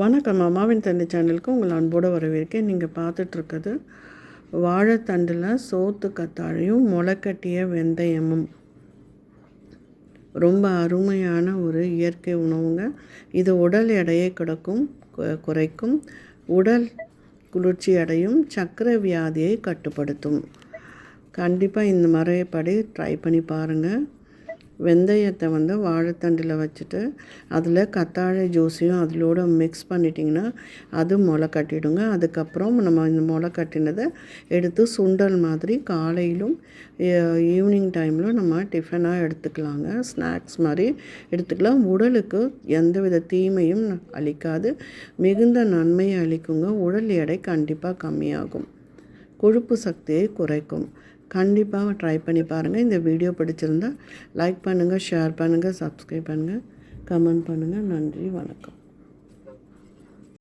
வணக்கம். அம்மாவின் தந்தை சேனலுக்கு உங்கள் அன்போடு வரவேற்கேன் நீங்கள் பார்த்துட்ருக்குது வாழைத்தண்டில் சோத்து கத்தாழையும் முளைக்கட்டிய வெந்தயமும். ரொம்ப அருமையான ஒரு இயற்கை உணவுங்க. இது உடல் எடையை கிடக்கும் குறைக்கும் உடல் குளிர்ச்சி அடையும் சக்கரை வியாதியை கட்டுப்படுத்தும். கண்டிப்பாக இந்த முறைப்படி ட்ரை பண்ணி பாருங்கள் வெந்தயத்தை வந்து வாழைத்தண்டில் வச்சுட்டு அதில் கத்தாழை ஜூஸையும் அதிலோடு மிக்ஸ் பண்ணிட்டிங்கன்னா அது முளை கட்டிடுங்க. அதுக்கப்புறம் நம்ம இந்த முளை கட்டினதை எடுத்து சுண்டல் மாதிரி காலையிலும் ஈவினிங் டைமில் நம்ம டிஃபனாக எடுத்துக்கலாங்க. ஸ்நாக்ஸ் மாதிரி எடுத்துக்கலாம். உடலுக்கு எந்தவித தீமையும் அளிக்காது. மிகுந்த நன்மையை அளிக்குங்க. உடல் எடை கண்டிப்பாக கம்மியாகும். கொழுப்பு சக்தியை குறைக்கும். கண்டிப்பாக ட்ரை பண்ணி பாருங்கள் இந்த வீடியோ பிடிச்சிருந்தா லைக் பண்ணுங்கள் ஷேர் பண்ணுங்கள் சப்ஸ்கிரைப் பண்ணுங்கள் கமெண்ட் பண்ணுங்கள் நன்றி வணக்கம்.